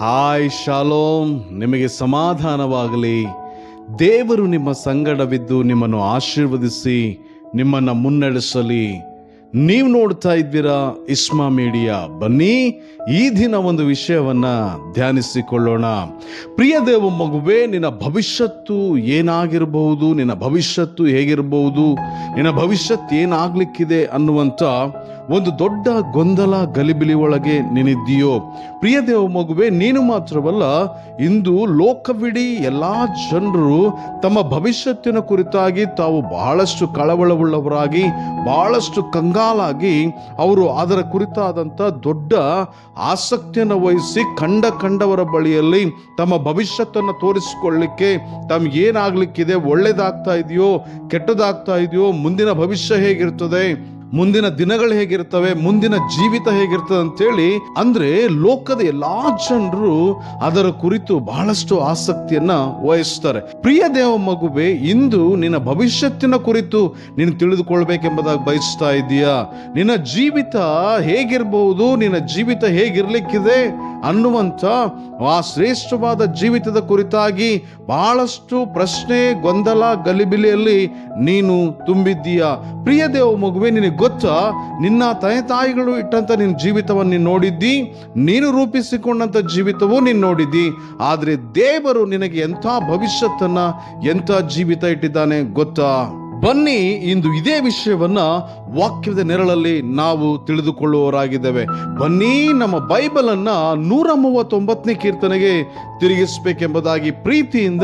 Hi, shalom. ನಿಮಗೆ ಸಮಾಧಾನವಾಗಲಿ. ದೇವರು ನಿಮ್ಮ ಸಂಗಡವಿದ್ದು ನಿಮ್ಮನ್ನು ಆಶೀರ್ವದಿಸಿ, ನಿಮ್ಮನ್ನು ಮುನ್ನಡೆಸಲಿ. ನೀವು ನೋಡ್ತಾ ಇದ್ದೀರಾ ಇಸ್ಮಾ ಮೀಡಿಯಾ. ಬನ್ನಿ, ಈ ದಿನ ಒಂದು ವಿಷಯವನ್ನ ಧ್ಯಾನಿಸಿಕೊಳ್ಳೋಣ. ಪ್ರಿಯ ದೇವ ಮಗುವೆ, ನಿನ್ನ ಭವಿಷ್ಯತ್ತು ಏನಾಗಿರಬಹುದು? ನಿನ್ನ ಭವಿಷ್ಯತ್ತು ಹೇಗಿರಬಹುದು? ನಿನ್ನ ಭವಿಷ್ಯತ್ ಏನಾಗಲಿಕ್ಕಿದೆ ಅನ್ನುವಂಥ ಒಂದು ದೊಡ್ಡ ಗೊಂದಲ ಗಲಿಬಿಲಿ ಒಳಗೆ ನೀನಿದ್ದೀಯೋ ಪ್ರಿಯ ದೇವ ಮಗುವೆ, ನೀನು ಮಾತ್ರವಲ್ಲ, ಇಂದು ಲೋಕವಿಡೀ ಎಲ್ಲ ಜನರು ತಮ್ಮ ಭವಿಷ್ಯತ್ತಿನ ಕುರಿತಾಗಿ ತಾವು ಬಹಳಷ್ಟು ಕಳವಳವುಳ್ಳವರಾಗಿ, ಬಹಳಷ್ಟು ಕಂಗಾಲಾಗಿ ಅವರು ಅದರ ಕುರಿತಾದಂಥ ದೊಡ್ಡ ಆಸಕ್ತಿಯನ್ನು ವಹಿಸಿ ಕಂಡ ಕಂಡವರ ಬಳಿಯಲ್ಲಿ ತಮ್ಮ ಭವಿಷ್ಯತ್ತನ್ನು ತೋರಿಸಿಕೊಳ್ಳಿಕ್ಕೆ ತಮಗೇನಾಗಲಿಕ್ಕಿದೆ ಒಳ್ಳೇದಾಗ್ತಾ ಇದೆಯೋ, ಕೆಟ್ಟದಾಗ್ತಾ ಇದೆಯೋ, ಮುಂದಿನ ಭವಿಷ್ಯ ಹೇಗಿರ್ತದೆ? ಮುಂದಿನ ದಿನಗಳು ಹೇಗಿರ್ತವೆ, ಮುಂದಿನ ಜೀವಿತ ಹೇಗಿರ್ತದೆ ಅಂತೇಳಿ, ಅಂದ್ರೆ ಲೋಕದ ಎಲ್ಲಾ ಜನರು ಅದರ ಕುರಿತು ಬಹಳಷ್ಟು ಆಸಕ್ತಿಯನ್ನ ವಹಿಸ್ತಾರೆ. ಪ್ರಿಯ ದೇವ ಮಗುವೆ, ಇಂದು ನಿನ್ನ ಭವಿಷ್ಯತ್ತಿನ ಕುರಿತು ನೀನು ತಿಳಿದುಕೊಳ್ಬೇಕೆಂಬುದಾಗಿ ಬಯಸ್ತಾ ಇದೀಯಾ? ನಿನ್ನ ಜೀವಿತ ಹೇಗಿರಬಹುದು ನಿನ್ನ ಜೀವಿತ ಹೇಗಿರ್ಲಿಕ್ಕಿದೆ? ಅನ್ನುವಂಥ ಆ ಶ್ರೇಷ್ಠವಾದ ಜೀವಿತದ ಕುರಿತಾಗಿ ಬಹಳಷ್ಟು ಪ್ರಶ್ನೆ, ಗೊಂದಲ, ಗಲಿಬಿಲಿಯಲ್ಲಿ ನೀನು ತುಂಬಿದ್ದೀಯ. ಪ್ರಿಯ ದೇವ ಮಗುವೆ, ನಿನಗೆ ಗೊತ್ತಾ? ನಿನ್ನ ತಂದೆ ತಾಯಿಗಳು ಇಟ್ಟಂಥ ನಿನ್ನ ಜೀವಿತವನ್ನು ನೀನು ನೋಡಿದ್ದಿ, ನೀನು ರೂಪಿಸಿಕೊಂಡಂಥ ಜೀವಿತವೂ ನೀನು ನೋಡಿದ್ದಿ. ಆದರೆ ದೇವರು ನಿನಗೆ ಎಂಥ ಭವಿಷ್ಯತ್ತನ್ನ, ಎಂಥ ಜೀವಿತ ಇಟ್ಟಿದ್ದಾನೆ ಗೊತ್ತಾ? ಬನ್ನಿ ಇಂದು ಇದೇ ವಿಷಯವನ್ನ ವಾಕ್ಯದ ನೆರಳಲ್ಲಿ ನಾವು ತಿಳಿದುಕೊಳ್ಳುವವರಾಗಿದ್ದೇವೆ. ಬನ್ನಿ ನಮ್ಮ ಬೈಬಲ್ ಅನ್ನ ನೂರ ಮೂವತ್ತೊಂಬತ್ತನೇ ಕೀರ್ತನೆಗೆ ತಿರುಗಿಸಬೇಕೆಂಬುದಾಗಿ ಪ್ರೀತಿಯಿಂದ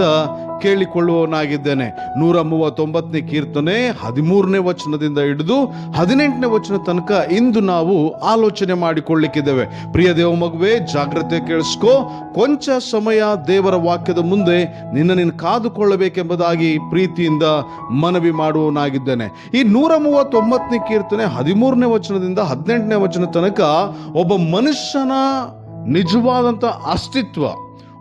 ಕೇಳಿಕೊಳ್ಳುವವನಾಗಿದ್ದೇನೆ. ನೂರ ಮೂವತ್ತೊಂಬತ್ತನೇ ಕೀರ್ತನೆ ಹದಿಮೂರನೇ ವಚನದಿಂದ ಹಿಡಿದು ಹದಿನೆಂಟನೇ ವಚನ ತನಕ ಇಂದು ನಾವು ಆಲೋಚನೆ ಮಾಡಿಕೊಳ್ಳಿಕ್ಕಿದ್ದೇವೆ. ಪ್ರಿಯ ದೇವ ಮಗುವೆ, ಜಾಗ್ರತೆ ಕೇಳಿಸ್ಕೋ. ಕೊಂಚ ಸಮಯ ದೇವರ ವಾಕ್ಯದ ಮುಂದೆ ನಿನ್ನ ನೀನು ಕಾದುಕೊಳ್ಳಬೇಕೆಂಬುದಾಗಿ ಪ್ರೀತಿಯಿಂದ ಮನವಿ ಮಾಡುವವನಾಗಿದ್ದೇನೆ. ಈ ನೂರ ಮೂವತ್ತೊಂಬತ್ತನೇ ಕೀರ್ತನೆ ಹದಿಮೂರನೇ ವಚನದಿಂದ ಹದಿನೆಂಟನೇ ವಚನ ತನಕ ಒಬ್ಬ ಮನುಷ್ಯನ ನಿಜವಾದಂಥ ಅಸ್ತಿತ್ವ,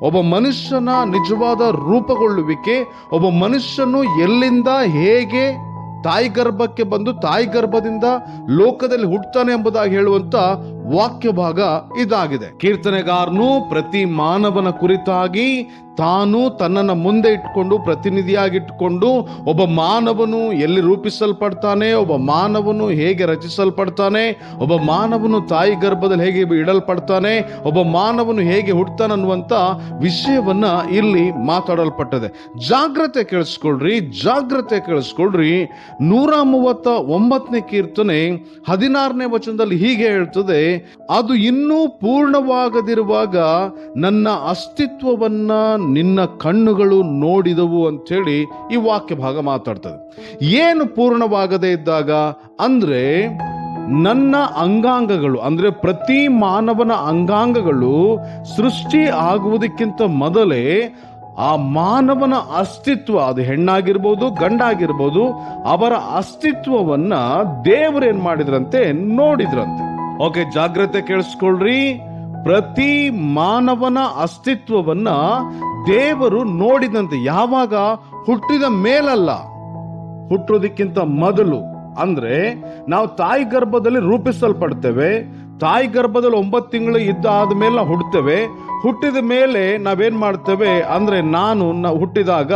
ಒಬ್ಬ ಮನುಷ್ಯನ ನಿಜವಾದ ರೂಪಗೊಳ್ಳುವಿಕೆ, ಒಬ್ಬ ಮನುಷ್ಯನು ಎಲ್ಲಿಂದ ಹೇಗೆ ತಾಯಿ ಗರ್ಭಕ್ಕೆ ಬಂದು ತಾಯಿ ಗರ್ಭದಿಂದ ಲೋಕದಲ್ಲಿ ಹುಟ್ಟುತ್ತಾನೆ ಎಂಬುದಾಗಿ ಹೇಳುವಂತ ವಾಕ್ಯ ಭಾಗ ಇದಾಗಿದೆ. ಕೀರ್ತನೆಗಾರನು ಪ್ರತಿ ಮಾನವನ ಕುರಿತಾಗಿ ತಾನು ತನ್ನನ್ನು ಮುಂದೆ ಇಟ್ಕೊಂಡು ಪ್ರತಿನಿಧಿಯಾಗಿಟ್ಟುಕೊಂಡು ಒಬ್ಬ ಮಾನವನು ಎಲ್ಲಿ ರೂಪಿಸಲ್ಪಡ್ತಾನೆ, ಒಬ್ಬ ಮಾನವನು ಹೇಗೆ ರಚಿಸಲ್ಪಡ್ತಾನೆ, ಒಬ್ಬ ಮಾನವನು ತಾಯಿ ಗರ್ಭದಲ್ಲಿ ಹೇಗೆ ಇಡಲ್ಪಡ್ತಾನೆ, ಒಬ್ಬ ಮಾನವನು ಹೇಗೆ ಹುಡ್ತಾನೆ ಅನ್ನುವಂಥ ವಿಷಯವನ್ನ ಇಲ್ಲಿ ಮಾತಾಡಲ್ಪಟ್ಟದೆ. ಜಾಗ್ರತೆ ಕೇಳಿಸ್ಕೊಳ್ರಿ ಜಾಗ್ರತೆ ಕೇಳಿಸ್ಕೊಳ್ರಿ. ನೂರ ಮೂವತ್ತ ಒಂಬತ್ತನೇ ಕೀರ್ತನೆ ಹದಿನಾರನೇ ವಚನದಲ್ಲಿ ಹೀಗೆ ಹೇಳ್ತದೆ ಅದು ಇನ್ನೂ ಪೂರ್ಣವಾಗದಿರುವಾಗ ನನ್ನ ಅಸ್ತಿತ್ವವನ್ನ ನಿನ್ನ ಕಣ್ಣುಗಳು ನೋಡಿದವು ಅಂಥೇಳಿ ಈ ವಾಕ್ಯ ಭಾಗ ಮಾತಾಡ್ತದೆ. ಏನು ಪೂರ್ಣವಾಗದೇ ಇದ್ದಾಗ? ಅಂದ್ರೆ ನನ್ನ ಅಂಗಾಂಗಗಳು, ಅಂದ್ರೆ ಪ್ರತಿ ಮಾನವನ ಅಂಗಾಂಗಗಳು ಸೃಷ್ಟಿ ಆಗುವುದಕ್ಕಿಂತ ಮೊದಲೇ ಆ ಮಾನವನ ಅಸ್ತಿತ್ವ, ಅದು ಹೆಣ್ಣಾಗಿರ್ಬೋದು, ಗಂಡಾಗಿರ್ಬೋದು, ಅವರ ಅಸ್ತಿತ್ವವನ್ನ ದೇವರೇನ್ ಮಾಡಿದ್ರಂತೆ ನೋಡಿದ್ರಂತೆ. ಓಕೆ, ಜಾಗ್ರತೆ ಕೇಳಿಸ್ಕೊಳ್ರಿ. ಪ್ರತಿ ಮಾನವನ ಅಸ್ತಿತ್ವವನ್ನ ದೇವರು ನೋಡಿದಂತೆ, ಯಾವಾಗ? ಹುಟ್ಟಿದ ಮೇಲಲ್ಲ. ಹುಟ್ಟೋದಕ್ಕಿಂತ ಮೊದಲು. ಅಂದ್ರೆ, ನಾವು ತಾಯಿ ಗರ್ಭದಲ್ಲಿ ರೂಪಿಸಲ್ಪಡ್ತೇವೆ. ತಾಯಿ ಗರ್ಭದಲ್ಲಿ ಒಂಬತ್ತು ತಿಂಗಳು ಇದ್ದಾದ ಮೇಲೆ ನಾವು ಹುಡ್ತೇವೆ ಹುಟ್ಟಿದ ಮೇಲೆ ನಾವೇನು ಮಾಡ್ತೇವೆ ಅಂದ್ರೆ ನಾನು ನ- ಹುಟ್ಟಿದಾಗ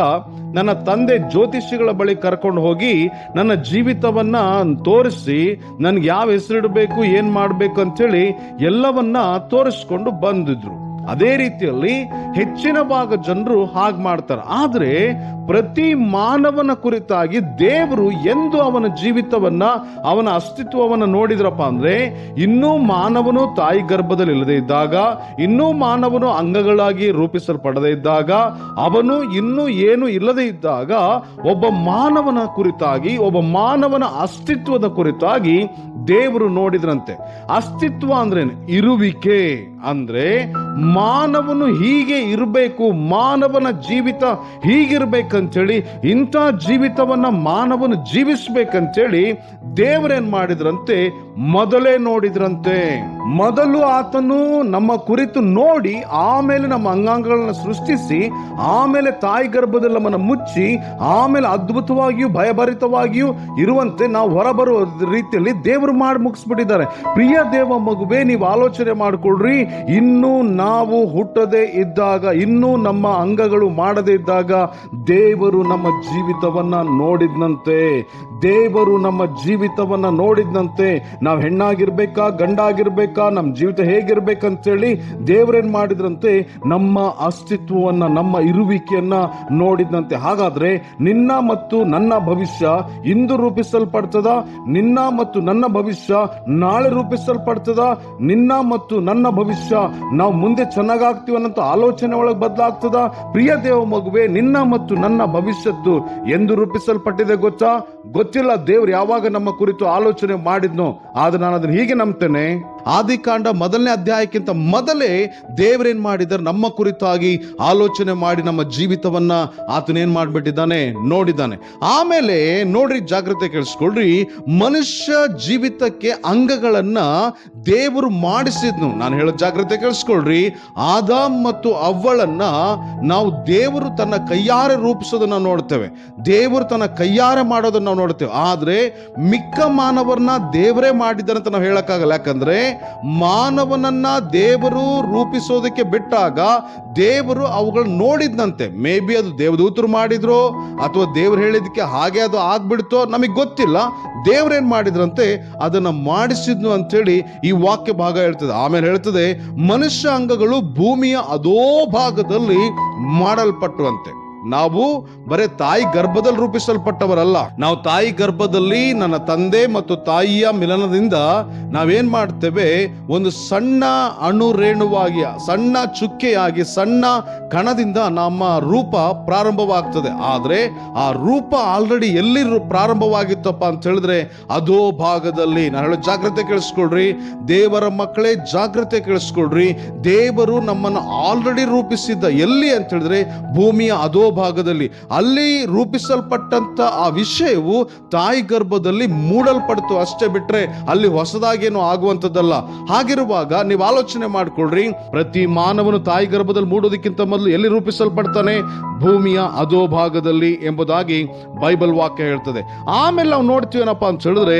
ನನ್ನ ತಂದೆ ಜ್ಯೋತಿಷಿಗಳ ಬಳಿ ಕರ್ಕೊಂಡು ಹೋಗಿ ನನ್ನ ಜೀವಿತವನ್ನ ತೋರಿಸಿ ನನ್ಗೆ ಯಾವ ಹೆಸರಿಡಬೇಕು, ಏನು ಮಾಡ್ಬೇಕು ಅಂತೇಳಿ ಎಲ್ಲವನ್ನ ತೋರಿಸ್ಕೊಂಡು ಬಂದಿದ್ರು. ಅದೇ ರೀತಿಯಲ್ಲಿ ಹೆಚ್ಚಿನ ಭಾಗ ಜನರು ಹಾಗೆ ಮಾಡ್ತಾರೆ. ಆದ್ರೆ ಪ್ರತಿ ಮಾನವನ ಕುರಿತಾಗಿ ದೇವರು ಎಂದು ಅವನ ಜೀವಿತವನ್ನ, ಅವನ ಅಸ್ತಿತ್ವವನ್ನ ನೋಡಿದ್ರಪ್ಪ ಅಂದ್ರೆ, ಇನ್ನೂ ಮಾನವನು ತಾಯಿ ಗರ್ಭದಲ್ಲಿ ಇಲ್ಲದೆ ಇದ್ದಾಗ, ಇನ್ನೂ ಮಾನವನು ಅಂಗಗಳಾಗಿ ರೂಪಿಸಲ್ಪಡದೇ ಇದ್ದಾಗ, ಅವನು ಇನ್ನೂ ಏನು ಇಲ್ಲದೆ ಇದ್ದಾಗ, ಒಬ್ಬ ಮಾನವನ ಕುರಿತಾಗಿ, ಒಬ್ಬ ಮಾನವನ ಅಸ್ತಿತ್ವದ ಕುರಿತಾಗಿ ದೇವರು ನೋಡಿದ್ರಂತೆ. ಅಸ್ತಿತ್ವ ಅಂದ್ರೆ ಇರುವಿಕೆ ಅಂದ್ರೆ ಮಾನವನು ಹೀಗೆ ಇರಬೇಕು ಮಾನವನ ಜೀವಿತ ಹೀಗಿರ್ಬೇಕಂಥೇಳಿ ಇಂಥ ಜೀವಿತವನ್ನು ಮಾನವನು ಜೀವಿಸ್ಬೇಕಂತೇಳಿ ದೇವರೇನು ಮಾಡಿದ್ರಂತೆ ಮೊದಲೇ ನೋಡಿದ್ರಂತೆ. ಮೊದಲು ಆತನು ನಮ್ಮ ಕುರಿತು ನೋಡಿ, ಆಮೇಲೆ ನಮ್ಮ ಅಂಗಾಂಗಗಳನ್ನ ಸೃಷ್ಟಿಸಿ, ಆಮೇಲೆ ತಾಯಿ ಗರ್ಭದಲ್ಲಿ ನಮ್ಮನ್ನು ಮುಚ್ಚಿ, ಆಮೇಲೆ ಅದ್ಭುತವಾಗಿಯೂ ಭಯಭರಿತವಾಗಿಯೂ ಇರುವಂತೆ ನಾವು ಹೊರಬರುವ ರೀತಿಯಲ್ಲಿ ದೇವರು ಮಾಡಿ ಮುಗಿಸ್ಬಿಟ್ಟಿದ್ದಾರೆ. ಪ್ರಿಯ ದೇವ ಮಗುವೆ, ನೀವು ಆಲೋಚನೆ ಮಾಡಿಕೊಳ್ಳ್ರಿ ಇನ್ನೂ ನಾವು ಹುಟ್ಟದೆ ಇದ್ದಾಗ, ಇನ್ನೂ ನಮ್ಮ ಅಂಗಗಳು ಮಾಡದೇ ಇದ್ದಾಗ ದೇವರು ನಮ್ಮ ಜೀವಿತವನ್ನ ನೋಡಿದ್ನಂತೆ. ದೇವರು ನಮ್ಮ ಜೀವಿತವನ್ನ ನೋಡಿದ್ನಂತೆ. ನಾವು ಹೆಣ್ಣಾಗಿರ್ಬೇಕಾ, ಗಂಡಾಗಿರ್ಬೇಕಾ ನಮ್ಮ ಜೀವಿತ ಹೇಗಿರ್ಬೇಕಂತೇಳಿ ದೇವ್ರೇನ್ ಮಾಡಿದ್ರಂತೆ, ನಮ್ಮ ಅಸ್ತಿತ್ವವನ್ನ, ನಮ್ಮ ಇರುವಿಕೆಯನ್ನ ನೋಡಿದಂತೆ ಹಾಗಾದ್ರೆ ನಿನ್ನ ಮತ್ತು ನನ್ನ ಭವಿಷ್ಯ ಇಂದು ರೂಪಿಸಲ್ಪಡ್ತದ? ನಿನ್ನ ಮತ್ತು ನನ್ನ ಭವಿಷ್ಯ ನಾಳೆ ರೂಪಿಸಲ್ಪಡ್ತದ? ನಿನ್ನ ಮತ್ತು ನನ್ನ ಭವಿಷ್ಯ ನಾವು ಮುಂದೆ ಚೆನ್ನಾಗಾಗ್ತೀವನ್ನಂತ ಆಲೋಚನೆ ಒಳಗೆ ಬದಲಾಗ್ತದ? ಪ್ರಿಯ ದೇವ ಮಗುವೆ, ನಿನ್ನ ಮತ್ತು ನನ್ನ ಭವಿಷ್ಯದ್ದು ಎಂದು ರೂಪಿಸಲ್ಪಟ್ಟಿದೆ ಗೊತ್ತಾ? ಗೊತ್ತಿಲ್ಲ ದೇವ್ರು ಯಾವಾಗ ನಮ್ಮ ಕುರಿತು ಆಲೋಚನೆ ಮಾಡಿದ್ನೋ ಆದ್ರೆ ನಾನು ಅದನ್ನು ಹೀಗೆ ನಂಬ್ತೇನೆ ಆದಿಕಾಂಡ ಮೊದಲನೇ ಅಧ್ಯಾಯಕ್ಕಿಂತ ಮೊದಲೇ ದೇವರೇನ್ ಮಾಡಿದ್ದಾರೆ? ನಮ್ಮ ಕುರಿತಾಗಿ ಆಲೋಚನೆ ಮಾಡಿ ನಮ್ಮ ಜೀವಿತವನ್ನ ಆತನೇನು ಮಾಡ್ಬಿಟ್ಟಿದ್ದಾನೆ? ನೋಡಿದ್ದಾನೆ. ಆಮೇಲೆ ನೋಡ್ರಿ, ಜಾಗ್ರತೆ ಕೇಳಿಸ್ಕೊಳ್ರಿ. ಮನುಷ್ಯ ಜೀವಿತಕ್ಕೆ ಅಂಗಗಳನ್ನ ದೇವರು ಮಾಡಿಸಿದ್ನು. ನಾನು ಹೇಳೋ ಜಾಗ್ರತೆ ಕೇಳಿಸ್ಕೊಳ್ರಿ. ಆದಾಮ್ ಮತ್ತು ಅವ್ವಳನ್ನ ನಾವು ದೇವರು ತನ್ನ ಕೈಯಾರೆ ರೂಪಿಸೋದನ್ನ ನೋಡ್ತೇವೆ. ದೇವರು ತನ್ನ ಕೈಯಾರೆ ಮಾಡೋದನ್ನ ನಾವು ನೋಡ್ತೇವೆ. ಆದ್ರೆ ಮಿಕ್ಕ ಮಾನವರನ್ನ ದೇವರೇ ಮಾಡಿದ್ದಾರೆ ಅಂತ ನಾವು ಹೇಳೋಕ್ಕಾಗಲ್ಲ. ಯಾಕಂದ್ರೆ ಮಾನವನನ್ನ ದೇವರು ರೂಪಿಸೋದಕ್ಕೆ ಬಿಟ್ಟಾಗ ದೇವರು ಅವುಗಳನ್ನ ನೋಡಿದ್ನಂತೆ. ಮೇ ಬಿ ಅದು ದೇವದೂತರು ಮಾಡಿದ್ರು ಅಥವಾ ದೇವ್ರು ಹೇಳಿದಕ್ಕೆ ಹಾಗೆ ಅದು ಆಗ್ಬಿಡ್ತೋ ನಮಗೆ ಗೊತ್ತಿಲ್ಲ. ದೇವ್ರೇನ್ ಮಾಡಿದ್ರಂತೆ? ಅದನ್ನ ಮಾಡಿಸಿದ್ನು ಅಂಥೇಳಿ ಈ ವಾಕ್ಯ ಭಾಗ ಹೇಳ್ತದೆ. ಆಮೇಲೆ ಹೇಳ್ತದೆ, ಮನುಷ್ಯ ಅಂಗಗಳು ಭೂಮಿಯ ಅದೋ ಭಾಗದಲ್ಲಿ ಮಾಡಲ್ಪಟ್ಟುವಂತೆ. ನಾವು ಬರೇ ತಾಯಿ ಗರ್ಭದಲ್ಲಿ ರೂಪಿಸಲ್ಪಟ್ಟವರಲ್ಲ. ನಾವು ತಾಯಿ ಗರ್ಭದಲ್ಲಿ ನನ್ನ ತಂದೆ ಮತ್ತು ತಾಯಿಯ ಮಿಲನದಿಂದ ನಾವೇನ್ ಮಾಡ್ತೇವೆ? ಒಂದು ಸಣ್ಣ ಅಣು ರೇಣುವಾಗಿಯ ಸಣ್ಣ ಚುಕ್ಕೆಯಾಗಿ, ಸಣ್ಣ ಕಣದಿಂದ ನಮ್ಮ ರೂಪ ಪ್ರಾರಂಭವಾಗ್ತದೆ. ಆದ್ರೆ ಆ ರೂಪ ಆಲ್ರೆಡಿ ಎಲ್ಲಿ ಪ್ರಾರಂಭವಾಗಿತ್ತಪ್ಪ ಅಂತ ಹೇಳಿದ್ರೆ ಅದೋ ಭಾಗದಲ್ಲಿ. ನಾನು ಹೇಳೋ ಜಾಗ್ರತೆ ಕೇಳಿಸ್ಕೊಳ್ರಿ. ದೇವರ ಮಕ್ಕಳೇ ಜಾಗ್ರತೆ ಕೇಳಿಸ್ಕೊಳ್ರಿ. ದೇವರು ನಮ್ಮನ್ನು ಆಲ್ರೆಡಿ ರೂಪಿಸಿದ್ದ ಎಲ್ಲಿ ಅಂತ ಹೇಳಿದ್ರೆ ಭೂಮಿಯ ಅದೋ ಭಾಗದಲ್ಲಿ ಅಲ್ಲಿ ರೂಪಿಸಲ್ಪಟ್ಟಂತ ಆ ವಿಷಯವು ತಾಯಿ ಗರ್ಭದಲ್ಲಿ ಮೂಡಲ್ಪಡ್ತು ಅಷ್ಟೇ ಬಿಟ್ರೆ ಅಲ್ಲಿ ಹೊಸದಾಗೇನು ಆಗುವಂಥದ್ದಲ್ಲ. ಹಾಗಿರುವಾಗ ನೀವು ಆಲೋಚನೆ ಮಾಡ್ಕೊಳ್ರಿ, ಪ್ರತಿ ಮಾನವನು ತಾಯಿ ಗರ್ಭದಲ್ಲಿ ಮೂಡೋದಕ್ಕಿಂತ ಮೊದಲು ಎಲ್ಲಿ ರೂಪಿಸಲ್ಪಡ್ತಾನೆ? ಭೂಮಿಯ ಅದೋ ಭಾಗದಲ್ಲಿ ಎಂಬುದಾಗಿ ಬೈಬಲ್ ವಾಕ್ಯ ಹೇಳ್ತದೆ. ಆಮೇಲೆ ನಾವು ನೋಡ್ತೀವೇನಪ್ಪ ಅಂತ ಹೇಳಿದ್ರೆ,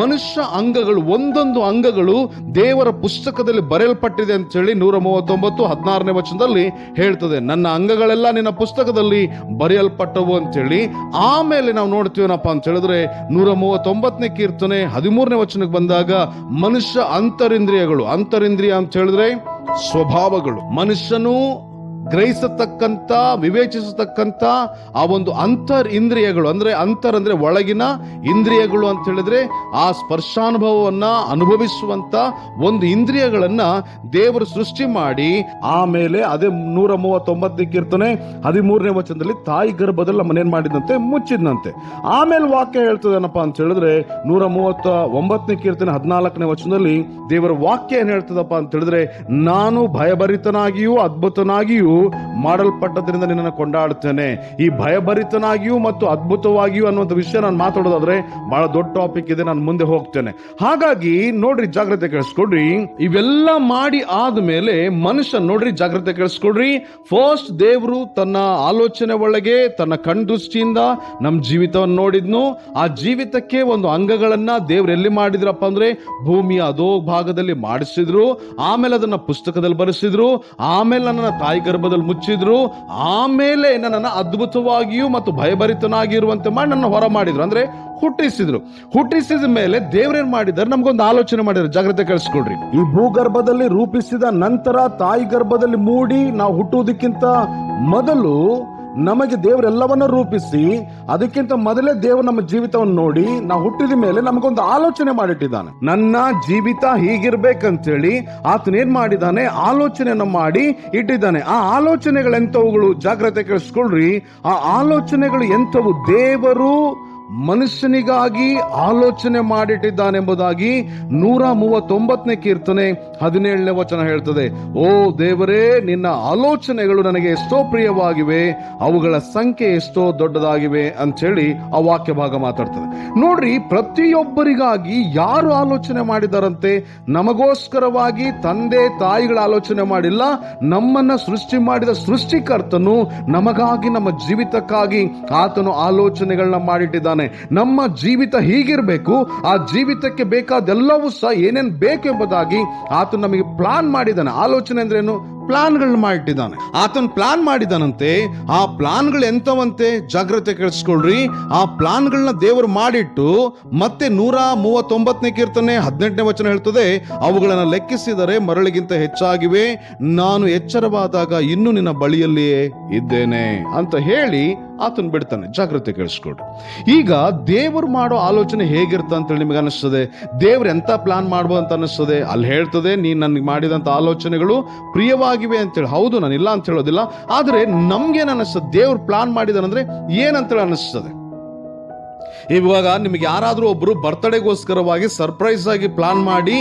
ಮನುಷ್ಯ ಅಂಗಗಳು, ಒಂದೊಂದು ಅಂಗಗಳು ದೇವರ ಪುಸ್ತಕದಲ್ಲಿ ಬರೆಯಲ್ಪಟ್ಟಿದೆ ಅಂತ ಹೇಳಿ ನೂರ ಮೂವತ್ತೊಂಬತ್ತು ಹದಿನಾರನೇ ವಚನದಲ್ಲಿ ಹೇಳ್ತದೆ. ನನ್ನ ಅಂಗಗಳೆಲ್ಲ ನಿನ್ನ ಪುಸ್ತಕದಲ್ಲಿ ಬರೆಯಲ್ಪಟ್ಟವು ಅಂತೇಳಿ. ಆಮೇಲೆ ನಾವು ನೋಡ್ತೀವೇನಪ್ಪ ಅಂತ ಹೇಳಿದ್ರೆ ನೂರ ಮೂವತ್ತೊಂಬತ್ತನೇ ಕೀರ್ತನೆ ಹದಿಮೂರನೇ ವಚನಕ್ಕೆ ಬಂದಾಗ ಮನುಷ್ಯ ಅಂತರಿಂದ್ರಿಯಗಳು. ಅಂತರಿಂದ್ರಿಯ ಅಂತ ಹೇಳಿದ್ರೆ ಸ್ವಭಾವಗಳು. ಮನುಷ್ಯನು ಗ್ರಹಿಸತಕ್ಕಂತ ವಿವೇಚಿಸತಕ್ಕಂಥ ಆ ಒಂದು ಅಂತರ್ ಇಂದ್ರಿಯಗಳು ಅಂದ್ರೆ ಅಂತರ್ ಅಂದರೆ ಒಳಗಿನ ಇಂದ್ರಿಯಗಳು ಅಂತ ಹೇಳಿದ್ರೆ ಆ ಸ್ಪರ್ಶಾನುಭವವನ್ನ ಅನುಭವಿಸುವಂಥ ಒಂದು ಇಂದ್ರಿಯಗಳನ್ನ ದೇವರು ಸೃಷ್ಟಿ ಮಾಡಿ, ಆಮೇಲೆ ಅದೇ ನೂರ ಮೂವತ್ತೊಂಬತ್ತನೇ ಕೀರ್ತನೆ ಹದಿಮೂರನೇ ವಚನದಲ್ಲಿ ತಾಯಿ ಗರ್ಭದಲ್ಲಿ ಮನೇನು ಮಾಡಿದಂತೆ ಮುಚ್ಚಿದಂತೆ ಆಮೇಲೆ ವಾಕ್ಯ ಹೇಳ್ತದೇನಪ್ಪ ಅಂತ ಹೇಳಿದ್ರೆ ನೂರ ಮೂವತ್ತ ಒಂಬತ್ತನೇ ಕೀರ್ತನೆ ಹದಿನಾಲ್ಕನೇ ವಚನದಲ್ಲಿ ದೇವರ ವಾಕ್ಯ ಏನು ಹೇಳ್ತದಪ್ಪ ಅಂತ ಹೇಳಿದ್ರೆ, ನಾನು ಭಯಭರಿತನಾಗಿಯೂ ಅದ್ಭುತನಾಗಿಯೂ ಮಾಡಲ್ಪಟ್ಟದ್ರಿಂದ ನಿನ್ನನ್ನು ಕೊಂಡಾಡ್ತೇನೆ ಈ ಭಯಭರಿತನಾಗಿಯೂ ಮತ್ತು ಅದ್ಭುತವಾಗಿಯೂ ಅನ್ನುವಂಥ ವಿಷಯ ನಾನು ಮಾತಾಡೋದಾದ್ರೆ ಬಹಳ ದೊಡ್ಡ ಟಾಪಿಕ್ ಇದೆ, ನಾನು ಮುಂದೆ ಹೋಗ್ತೇನೆ. ಹಾಗಾಗಿ ನೋಡ್ರಿ, ಜಾಗ್ರತೆ ಕೇಳಿಸ್ಕೊಡ್ರಿ ಇವೆಲ್ಲ ಮಾಡಿ ಆದ್ಮೇಲೆ ಮನುಷ್ಯ ನೋಡ್ರಿ, ಜಾಗ್ರತೆ ಕೇಳಿಸ್ಕೊಡ್ರಿ ಫಸ್ಟ್ ದೇವರು ತನ್ನ ಆಲೋಚನೆ ಒಳಗೆ, ತನ್ನ ಕಣ್ದೃಷ್ಟಿಯಿಂದ ನಮ್ಮ ಜೀವಿತವನ್ನು ನೋಡಿದ್ನು. ಆ ಜೀವಿತಕ್ಕೆ ಒಂದು ಅಂಗಗಳನ್ನ ದೇವ್ರು ಎಲ್ಲಿ ಮಾಡಿದ್ರಪ್ಪ ಅಂದ್ರೆ ಭೂಮಿಯ ಅದೋ ಭಾಗದಲ್ಲಿ ಮಾಡಿಸಿದ್ರು. ಆಮೇಲೆ ಅದನ್ನ ಪುಸ್ತಕದಲ್ಲಿ ಬರೆಸಿದ್ರು. ಆಮೇಲೆ ನನ್ನ ತಾಯಿ ಗರ್ಭದಲ್ಲಿ ಮುಚ್ಚಿದ್ರು, ಆಮೇಲೆ ನನ್ನನ್ನು ಅದ್ಭುತವಾಗಿಯೂ ಮತ್ತು ಭಯಭರಿತನಾಗಿರುವಂತೆ ಮಾಡಿ ನನ್ನ ಹೊರ ಮಾಡಿದ್ರು ಅಂದ್ರೆ ಹುಟ್ಟಿಸಿದ್ರು. ಹುಟ್ಟಿಸಿದ ಮೇಲೆ ದೇವ್ರೇನ್ ಮಾಡಿದ್ದಾರೆ? ನಮ್ಗೊಂದು ಆಲೋಚನೆ ಮಾಡಿದ್ರು ಜಾಗ್ರತೆ ಕಳಿಸ್ಕೊಡ್ರಿ ಈ ಭೂಗರ್ಭದಲ್ಲಿ ರೂಪಿಸಿದ ನಂತರ ತಾಯಿ ಗರ್ಭದಲ್ಲಿ ಮೂಡಿ ನಾವು ಹುಟ್ಟುವುದಕ್ಕಿಂತ ಮೊದಲು ನಮಗೆ ದೇವರೆಲ್ಲವನ್ನ ರೂಪಿಸಿ, ಅದಕ್ಕಿಂತ ಮೊದಲೇ ದೇವರು ನಮ್ಮ ಜೀವಿತವನ್ನು ನೋಡಿ, ನಾವು ಹುಟ್ಟಿದ ಮೇಲೆ ನಮಗೊಂದು ಆಲೋಚನೆ ಮಾಡಿಟ್ಟಿದ್ದಾನೆ. ನನ್ನ ಜೀವಿತ ಹೀಗಿರ್ಬೇಕಂತೇಳಿ ಆತನೇನ್ ಮಾಡಿದಾನೆ ಆಲೋಚನೆಯನ್ನು ಮಾಡಿ ಇಟ್ಟಿದ್ದಾನೆ. ಆ ಆಲೋಚನೆಗಳೆಂಥವುಗಳು? ಜಾಗ್ರತೆ ಕೇಳಿಸ್ಕೊಳ್ರಿ. ಆ ಆಲೋಚನೆಗಳು ಎಂತವು ದೇವರು ಮನುಷ್ಯನಿಗಾಗಿ ಆಲೋಚನೆ ಮಾಡಿಟ್ಟಿದ್ದಾನೆಂಬುದಾಗಿ ನೂರ ಮೂವತ್ತೊಂಬತ್ತನೇ ಕೀರ್ತನೆ ಹದಿನೇಳನೇ ವಚನ ಹೇಳ್ತದೆ. ಓ ದೇವರೇ, ನಿನ್ನ ಆಲೋಚನೆಗಳು ನನಗೆ ಎಷ್ಟೋ ಪ್ರಿಯವಾಗಿವೆ, ಅವುಗಳ ಸಂಖ್ಯೆ ಎಷ್ಟೋ ದೊಡ್ಡದಾಗಿವೆ ಅಂತ ಹೇಳಿ ಆ ವಾಕ್ಯ ಭಾಗ ಮಾತಾಡ್ತದೆ. ನೋಡ್ರಿ, ಪ್ರತಿಯೊಬ್ಬರಿಗಾಗಿ ಯಾರು ಆಲೋಚನೆ ಮಾಡಿದಾರಂತೆ ನಮಗೋಸ್ಕರವಾಗಿ ತಂದೆ ತಾಯಿಗಳ ಆಲೋಚನೆ ಮಾಡಿಲ್ಲ, ನಮ್ಮನ್ನ ಸೃಷ್ಟಿ ಮಾಡಿದ ಸೃಷ್ಟಿಕರ್ತನು ನಮಗಾಗಿ, ನಮ್ಮ ಜೀವಿತಕ್ಕಾಗಿ ಆತನು ಆಲೋಚನೆಗಳನ್ನ ಮಾಡಿಟ್ಟಿದ್ದಾನೆ. ನಮ್ಮ ಜೀವಿತ ಹೀಗಿರಬೇಕು, ಆ ಜೀವಿತಕ್ಕೆ ಬೇಕಾದೆಲ್ಲವೂ ಸಹ ಏನೇನ್ ಬೇಕು ಎಂಬುದಾಗಿ ಆತನು ನಮಗೆ ಪ್ಲಾನ್ ಮಾಡಿದ್ದಾನೆ. ಆಲೋಚನೆ ಅಂದ್ರೇನು ಪ್ಲಾನ್ಗಳನ್ನ ಮಾಡಿಟ್ಟಿದ್ದಾನೆ. ಆತನ ಪ್ಲಾನ್ ಮಾಡಿದಾನಂತೆ ಆ ಪ್ಲಾನ್ಗಳು ಎಂತವಂತೆ ಜಾಗ್ರತೆ ಕೇಳಿಸ್ಕೊಳ್ರಿ ಆ ಪ್ಲಾನ್ಗಳನ್ನ ದೇವರು ಮಾಡಿಟ್ಟು ಮತ್ತೆ ನೂರ ಮೂವತ್ತೊಂಬತ್ತನೇ ಕೀರ್ತನೆ ಹದಿನೆಂಟನೇ ವಚನ ಹೇಳ್ತದೆ, ಅವುಗಳನ್ನ ಲೆಕ್ಕಿಸಿದರೆ ಮರಳಿಗಿಂತ ಹೆಚ್ಚಾಗಿವೆ. ನಾನು ಎಚ್ಚರವಾದಾಗ ಇನ್ನೂ ನಿನ್ನ ಬಳಿಯಲ್ಲಿಯೇ ಇದ್ದೇನೆ ಅಂತ ಹೇಳಿ ಆತನ ಬಿಡ್ತಾನೆ. ಜಾಗ್ರತೆ ಕೇಳಿಸ್ಕೊಳ್ರಿ ಈಗ ದೇವರು ಮಾಡೋ ಆಲೋಚನೆ ಹೇಗಿರುತ್ತೆ ಅಂತೇಳಿ ನಿಮಗೆ ಅನಿಸ್ತದೆ? ದೇವ್ರು ಎಂತ ಪ್ಲಾನ್ ಮಾಡ್ಬೋದು ಅಂತ ಅನಿಸ್ತದೆ? ಅಲ್ಲಿ ಹೇಳ್ತದೆ, ನೀನು ನನಗೆ ಮಾಡಿದಂಥ ಆಲೋಚನೆಗಳು ಪ್ರಿಯವಾಗಿವೆ ಅಂತೇಳಿ. ಹೌದು ನಾನು ಇಲ್ಲ ಅಂತ ಹೇಳೋದಿಲ್ಲ. ಆದರೆ ನಮ್ಗೇನು ಅನ್ನಿಸ್ತದೆ? ದೇವ್ರು ಪ್ಲಾನ್ ಮಾಡಿದಾನಂದ್ರೆ ಏನಂತೇಳಿ ಅನಿಸ್ತದೆ ಇವಾಗ ನಿಮಗೆ ಯಾರಾದರೂ ಒಬ್ಬರು ಬರ್ತ್ಡೇಗೋಸ್ಕರವಾಗಿ ಸರ್ಪ್ರೈಸ್ ಆಗಿ ಪ್ಲಾನ್ ಮಾಡಿ,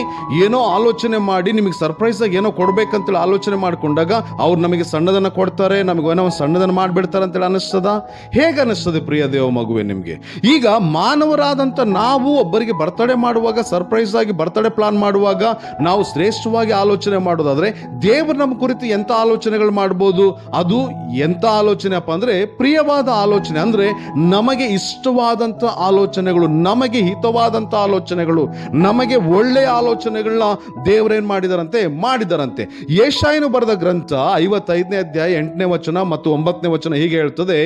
ಏನೋ ಆಲೋಚನೆ ಮಾಡಿ, ನಿಮಗೆ ಸರ್ಪ್ರೈಸ್ ಆಗಿ ಏನೋ ಕೊಡ್ಬೇಕಂತೇಳಿ ಆಲೋಚನೆ ಮಾಡಿಕೊಂಡಾಗ ಅವ್ರು ನಮಗೆ ಸಣ್ಣದನ್ನ ಕೊಡ್ತಾರೆ, ನಮಗೆ ಏನೋ ಸಣ್ಣದನ್ನ ಮಾಡಿಬಿಡ್ತಾರೆ ಅಂತೇಳಿ ಅನಿಸ್ತದ ಹೇಗೆ ಅನಿಸ್ತದೆ ಪ್ರಿಯ ದೇವ ಮಗುವೆ ನಿಮಗೆ? ಈಗ ಮಾನವರಾದಂಥ ನಾವು ಒಬ್ಬರಿಗೆ ಬರ್ತಡೇ ಮಾಡುವಾಗ ಸರ್ಪ್ರೈಸ್ ಆಗಿ ಬರ್ತಡೇ ಪ್ಲಾನ್ ಮಾಡುವಾಗ ನಾವು ಶ್ರೇಷ್ಠವಾಗಿ ಆಲೋಚನೆ ಮಾಡೋದಾದರೆ ದೇವರು ನಮ್ಮ ಕುರಿತು ಎಂಥ ಆಲೋಚನೆಗಳು ಮಾಡ್ಬೋದು? ಅದು ಎಂಥ ಆಲೋಚನೆ ಅಪ್ಪ ಅಂದರೆ, ಪ್ರಿಯವಾದ ಆಲೋಚನೆ ಅಂದರೆ ನಮಗೆ ಇಷ್ಟವಾದಂಥ ಆಲೋಚನೆಗಳು, ನಮಗೆ ಹಿತವಾದಂಥ ಆಲೋಚನೆಗಳು, ನಮಗೆ ಒಳ್ಳೆಯ ಆಲೋಚನೆಗಳನ್ನ ದೇವರೇನು ಮಾಡಿದಾರಂತೆ? ಮಾಡಿದಾರಂತೆ. ಯೇಷಾಯನು ಬರೆದ ಗ್ರಂಥ ಐವತ್ತೈದನೇ ಅಧ್ಯಾಯ ಎಂಟನೇ ವಚನ ಮತ್ತು ಒಂಬತ್ತನೇ ವಚನ ಹೀಗೆ ಹೇಳ್ತದೆ,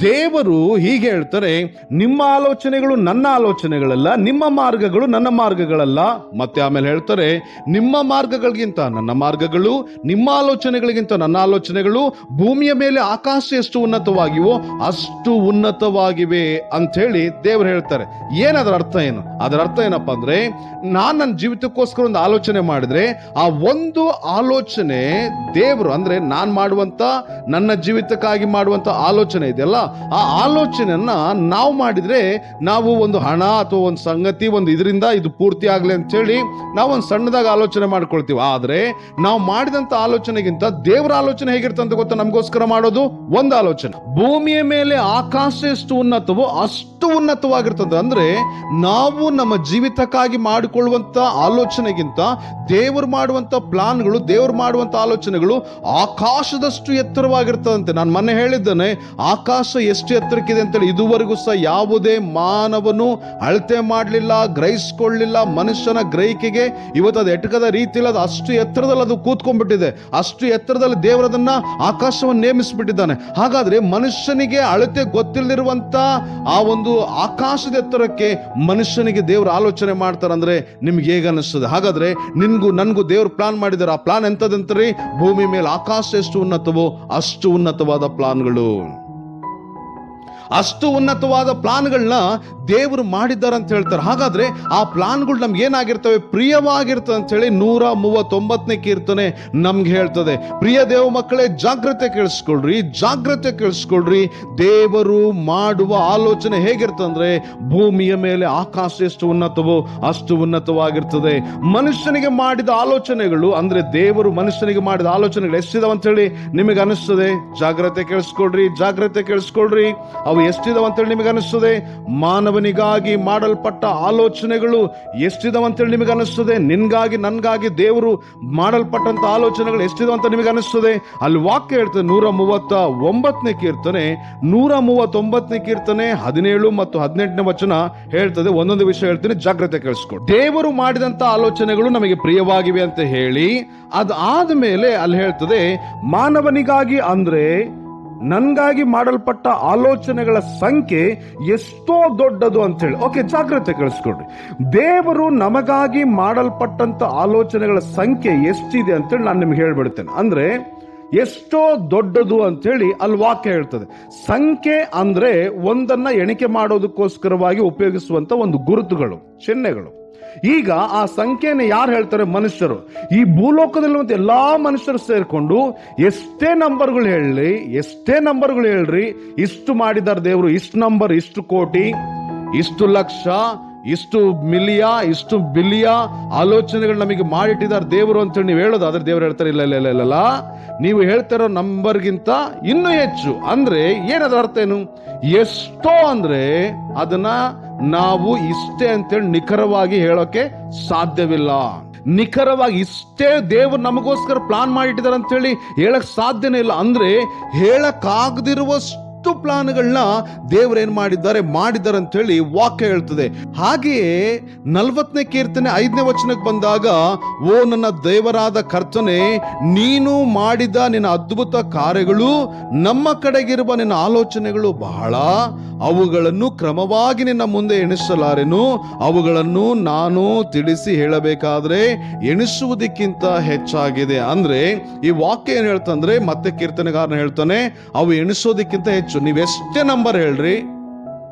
ದೇವರು ಹೀಗೆ ಹೇಳ್ತಾರೆ, ನಿಮ್ಮ ಆಲೋಚನೆಗಳು ನನ್ನ ಆಲೋಚನೆಗಳಲ್ಲ, ನಿಮ್ಮ ಮಾರ್ಗಗಳು ನನ್ನ ಮಾರ್ಗಗಳಲ್ಲ. ಮತ್ತೆ ಆಮೇಲೆ ಹೇಳ್ತಾರೆ, ನಿಮ್ಮ ಮಾರ್ಗಗಳಿಗಿಂತ ನನ್ನ ಮಾರ್ಗಗಳು, ನಿಮ್ಮ ಆಲೋಚನೆಗಳಿಗಿಂತ ನನ್ನ ಆಲೋಚನೆಗಳು, ಭೂಮಿಯ ಮೇಲೆ ಆಕಾಶ ಎಷ್ಟು ಉನ್ನತವಾಗಿವೋ ಅಷ್ಟು ಉನ್ನತವಾಗಿವೆ ಅಂತ ಹೇಳಿ ದೇವರು ಹೇಳ್ತಾರೆ ಏನದರ ಅರ್ಥ ಏನು? ಅದರ ಅರ್ಥ ಏನಪ್ಪ ಅಂದ್ರೆ, ನಾನು ನನ್ನ ಜೀವಿತಕ್ಕೋಸ್ಕರ ಒಂದು ಆಲೋಚನೆ ಮಾಡಿದ್ರೆ, ಆ ಒಂದು ಆಲೋಚನೆ ದೇವರು ಅಂದ್ರೆ ನಾನು ಮಾಡುವಂತ, ನನ್ನ ಜೀವಿತಕ್ಕಾಗಿ ಮಾಡುವಂತ ಆಲೋಚನೆ ಇದೆಯಲ್ಲ, ಆ ಆಲೋಚನೆಯನ್ನ ನಾವು ಮಾಡಿದ್ರೆ, ನಾವು ಒಂದು ಹಣ ಅಥವಾ ಒಂದು ಸಂಗತಿ, ಒಂದು ಇದರಿಂದ ಇದು ಪೂರ್ತಿ ಆಗ್ಲಿ ಅಂತ ಹೇಳಿ ನಾವು ಒಂದು ಸಣ್ಣದಾಗಿ ಆಲೋಚನೆ ಮಾಡ್ಕೊಳ್ತೀವಿ. ಆದ್ರೆ, ನಾವು ಮಾಡಿದಂತ ಆಲೋಚನೆಗಿಂತ ದೇವರ ಆಲೋಚನೆ ಹೇಗಿರ್ತಂತ ಗೊತ್ತಾ? ನಮಗೋಸ್ಕರ ಮಾಡೋದು ಒಂದು ಆಲೋಚನೆ. ಭೂಮಿಯ ಮೇಲೆ ಆಕಾಶ ಎಷ್ಟು ಉನ್ನತವೋ ಅಷ್ಟು ಉನ್ನತವಾಗಿರ್ತದೆ ಅಂದ್ರೆ ನಾವು ನಮ್ಮ ಜೀವಿತಕ್ಕಾಗಿ ಮಾಡಿಕೊಳ್ಳುವಂತ ಆಲೋಚನೆಗಿಂತ ದೇವರು ಮಾಡುವಂತ ಪ್ಲಾನ್ಗಳು, ದೇವರು ಮಾಡುವಂತ ಆಲೋಚನೆಗಳು ಆಕಾಶದಷ್ಟು ಎತ್ತರವಾಗಿರ್ತದಂತೆ. ನಾನು ಮೊನ್ನೆ ಹೇಳಿದ್ದೇನೆ, ಆಕಾಶ ಎಷ್ಟು ಎತ್ತರಕ್ಕಿದೆ ಅಂತೇಳಿ. ಇದುವರೆಗೂ ಸಹ ಯಾವುದೇ ಮಾನವನು ಅಳತೆ ಮಾಡಲಿಲ್ಲ, ಗ್ರಹಿಸ್ಕೊಳ್ಳಿಲ್ಲ, ಮನುಷ್ಯನ ಗ್ರಹಿಕೆಗೆ ಇವತ್ತು ಅದು ಎಟಕದ ರೀತಿಯಲ್ಲಿ ಅದು ಅಷ್ಟು ಎತ್ತರದಲ್ಲಿ ಅದು ಕೂತ್ಕೊಂಡ್ಬಿಟ್ಟಿದೆ. ಅಷ್ಟು ಎತ್ತರದಲ್ಲಿ ದೇವರದನ್ನ ಆಕಾಶವನ್ನು ನೇಮಿಸಿಬಿಟ್ಟಿದ್ದಾನೆ. ಹಾಗಾದ್ರೆ ಮನುಷ್ಯನಿಗೆ ಅಳತೆ ಗೊತ್ತಿಲ್ಲದಿರುವಂತ ಆ ಒಂದು ಆಕಾಶದ ಎತ್ತರಕ್ಕೆ ಮನುಷ್ಯನಿಗೆ ದೇವರು ಆಲೋಚನೆ ಮಾಡ್ತಾರಂದ್ರೆ ನಿಮ್ಗೆ ಹೇಗೆ ಅನಿಸ್ತದೆ ಹಾಗಾದ್ರೆ ನಿನ್ಗೂ ನನಗೂ ದೇವ್ರು ಪ್ಲಾನ್ ಮಾಡಿದಾರೆ. ಆ ಪ್ಲಾನ್ ಎಂತದಂತ್ರಿ ಭೂಮಿ ಮೇಲೆ ಆಕಾಶ ಎಷ್ಟು ಉನ್ನತವೋ ಅಷ್ಟು ಉನ್ನತವಾದ ಪ್ಲಾನ್ಗಳು ಅಷ್ಟು ಉನ್ನತವಾದ ಪ್ಲಾನ್ಗಳನ್ನ ದೇವರು ಮಾಡಿದ್ದಾರೆ ಅಂತ ಹೇಳ್ತಾರೆ. ಹಾಗಾದ್ರೆ ಆ ಪ್ಲಾನ್ಗಳು ನಮ್ಗೆ ಏನಾಗಿರ್ತವೆ? ಪ್ರಿಯವಾಗಿರ್ತದೆ ಅಂತ ಹೇಳಿ ನೂರ ಮೂವತ್ತೊಂಬತ್ತನೇ ಕೀರ್ತನೆ ನಮ್ಗೆ ಹೇಳ್ತದೆ. ಪ್ರಿಯ ದೇವ ಮಕ್ಕಳೇ, ಜಾಗ್ರತೆ ಕೇಳಿಸ್ಕೊಳ್ರಿ ಜಾಗ್ರತೆ ಕೇಳಿಸ್ಕೊಳ್ರಿ. ದೇವರು ಮಾಡುವ ಆಲೋಚನೆ ಹೇಗಿರ್ತಂದ್ರೆ ಭೂಮಿಯ ಮೇಲೆ ಆಕಾಶ ಎಷ್ಟು ಉನ್ನತವೋ ಅಷ್ಟು ಉನ್ನತವಾಗಿರ್ತದೆ. ಮನುಷ್ಯನಿಗೆ ಮಾಡಿದ ಆಲೋಚನೆಗಳು ಅಂದ್ರೆ ದೇವರು ಮನುಷ್ಯನಿಗೆ ಮಾಡಿದ ಆಲೋಚನೆಗಳು ಎಷ್ಟಿದಾವ ಅಂತ ಹೇಳಿ ನಿಮಗೆ ಅನಿಸ್ತದೆ ಜಾಗ್ರತೆ ಕೇಳಿಸ್ಕೊಳ್ರಿ ಜಾಗ್ರತೆ ಕೇಳಿಸ್ಕೊಳ್ರಿ. ಅವು ಎಷ್ಟಿದಾವ ಅಂತೇಳಿ ನಿಮಗೆ ಅನಿಸ್ತದೆ? ಮಾನವನಿಗಾಗಿ ಮಾಡಲ್ಪಟ್ಟ ಆಲೋಚನೆಗಳು ಎಷ್ಟಿದಾವ ಅಂತೇಳಿ ನಿಮಗೆ ಅನಿಸ್ತದೆ? ನಿನ್ಗಾಗಿ, ನನ್ಗಾಗಿ ದೇವರು ಮಾಡಲ್ಪಟ್ಟಂತ ಆಲೋಚನೆಗಳು ಎಷ್ಟಿದಾವಂತ ನಿಮಗೆ ಅನಿಸ್ತದೆ? ಅಲ್ಲಿ ವಾಕ್ಯ ಹೇಳ್ತದೆ, ನೂರ ಮೂವತ್ತ ಒಂಬತ್ತನೇ ಕೀರ್ತನೆ, ನೂರ ಮೂವತ್ತೊಂಬತ್ತನೇ ಕೀರ್ತನೆ ಹದಿನೇಳು ಮತ್ತು ಹದಿನೆಂಟನೇ ವಚನ ಹೇಳ್ತದೆ. ಒಂದೊಂದು ವಿಷಯ ಹೇಳ್ತೀನಿ, ಜಾಗ್ರತೆ ಕೇಳಿಸ್ಕೊಡಿ. ದೇವರು ಮಾಡಿದಂತ ಆಲೋಚನೆಗಳು ನಮಗೆ ಪ್ರಿಯವಾಗಿವೆ ಅಂತ ಹೇಳಿ ಅದಾದ ಮೇಲೆ ಅಲ್ಲಿ ಹೇಳ್ತದೆ, ಮಾನವನಿಗಾಗಿ ಅಂದ್ರೆ ನನ್ಗಾಗಿ ಮಾಡಲ್ಪಟ್ಟ ಆಲೋಚನೆಗಳ ಸಂಖ್ಯೆ ಎಷ್ಟೋ ದೊಡ್ಡದು ಅಂತ ಹೇಳಿ ಓಕೆ ಜಾಗ್ರತೆ ಕಳಿಸ್ಕೊಡ್ರಿ. ದೇವರು ನಮಗಾಗಿ ಮಾಡಲ್ಪಟ್ಟಂತ ಆಲೋಚನೆಗಳ ಸಂಖ್ಯೆ ಎಷ್ಟಿದೆ ಅಂತೇಳಿ ನಾನು ನಿಮ್ಗೆ ಹೇಳ್ಬಿಡ್ತೇನೆ. ಅಂದ್ರೆ ಎಷ್ಟೋ ದೊಡ್ಡದು ಅಂತೇಳಿ ಅಲ್ಲಿ ವಾಕ್ಯ ಹೇಳ್ತದೆ. ಸಂಖ್ಯೆ ಅಂದರೆ ಒಂದನ್ನ ಎಣಿಕೆ ಮಾಡೋದಕ್ಕೋಸ್ಕರವಾಗಿ ಉಪಯೋಗಿಸುವಂತ ಒಂದು ಗುರುತುಗಳು, ಚಿಹ್ನೆಗಳು. ಈಗ ಆ ಸಂಖ್ಯೆಯನ್ನು ಯಾರು ಹೇಳ್ತಾರೆ? ಮನುಷ್ಯರು. ಈ ಭೂಲೋಕದಲ್ಲಿ ಎಲ್ಲಾ ಮನುಷ್ಯರು ಸೇರಿಕೊಂಡು ಎಷ್ಟೇ ನಂಬರ್ಗಳು ಹೇಳಲಿ, ಎಷ್ಟೇ ನಂಬರ್ಗಳು ಹೇಳ್ರಿ, ಇಷ್ಟು ಮಾಡಿದಾರೆ ದೇವರು, ಇಷ್ಟು ನಂಬರ್, ಇಷ್ಟು ಕೋಟಿ, ಇಷ್ಟು ಲಕ್ಷ ಇಷ್ಟು ಮಿಲಿಯ, ಇಷ್ಟು ಬಿಲಿಯ ಆಲೋಚನೆಗಳು ನಮಗೆ ಮಾಡಿಟ್ಟಿದ್ದಾರೆ ದೇವರು ಅಂತೇಳಿ ನೀವು ಹೇಳೋದು, ಆದ್ರೆ ದೇವರು ಹೇಳ್ತಾರೆ, ಇಲ್ಲ ಇಲ್ಲ ಇಲ್ಲ ನೀವು ಹೇಳ್ತಿರೋ ನಂಬರ್ಗಿಂತ ಇನ್ನೂ ಹೆಚ್ಚು. ಅಂದ್ರೆ ಏನದರ ಅರ್ಥ ಏನು? ಎಷ್ಟೋ ಅಂದ್ರೆ ಅದನ್ನ ನಾವು ಇಷ್ಟೇ ಅಂತೇಳಿ ನಿಖರವಾಗಿ ಹೇಳೋಕೆ ಸಾಧ್ಯವಿಲ್ಲ. ನಿಖರವಾಗಿ ಇಷ್ಟೇ ದೇವರು ನಮಗೋಸ್ಕರ ಪ್ಲಾನ್ ಮಾಡಿಟ್ಟಿದ್ದಾರೆ ಅಂತೇಳಿ ಹೇಳಕ್ ಸಾಧ್ಯನೇ ಇಲ್ಲ. ಅಂದ್ರೆ ಹೇಳಕ್ಕಾಗದಿರುವಷ್ಟು ಪ್ಲಾನ್ಗಳನ್ನ ದೇವ್ರು ಏನ್ ಮಾಡಿದ್ದಾರೆ ಮಾಡಿದ್ದಾರೆ ಅಂತ ಹೇಳಿ ವಾಕ್ಯ ಹೇಳ್ತದೆ. ಹಾಗೆಯೇ ನಲ್ವತ್ತನೇ ಕೀರ್ತನೆ ಐದನೇ ವಚನಕ್ಕೆ ಬಂದಾಗ, ಓ ನನ್ನ ದೇವರಾದ ಕರ್ತನೆ, ನೀನು ಮಾಡಿದ ನಿನ್ನ ಅದ್ಭುತ ಕಾರ್ಯಗಳು, ನಮ್ಮ ಕಡೆಗಿರುವ ನಿನ್ನ ಆಲೋಚನೆಗಳು ಬಹಳ. ಅವುಗಳನ್ನು ಕ್ರಮವಾಗಿ ನಿನ್ನ ಮುಂದೆ ಎಣಿಸಲಾರೆನು? ಅವುಗಳನ್ನು ನಾನು ತಿಳಿಸಿ ಹೇಳಬೇಕಾದ್ರೆ ಎಣಿಸುವುದಕ್ಕಿಂತ ಹೆಚ್ಚಾಗಿದೆ. ಅಂದ್ರೆ ಈ ವಾಕ್ಯ ಏನ್ ಹೇಳ್ತಂದ್ರೆ, ಮತ್ತೆ ಕೀರ್ತನೆಗಾರನ ಹೇಳ್ತಾನೆ, ಅವು ಎಣಿಸೋದಕ್ಕಿಂತ ಹೆಚ್ಚು ನೀವೆಷ್ಟೇ ನಂಬರ್ ಹೇಳ್ರಿ,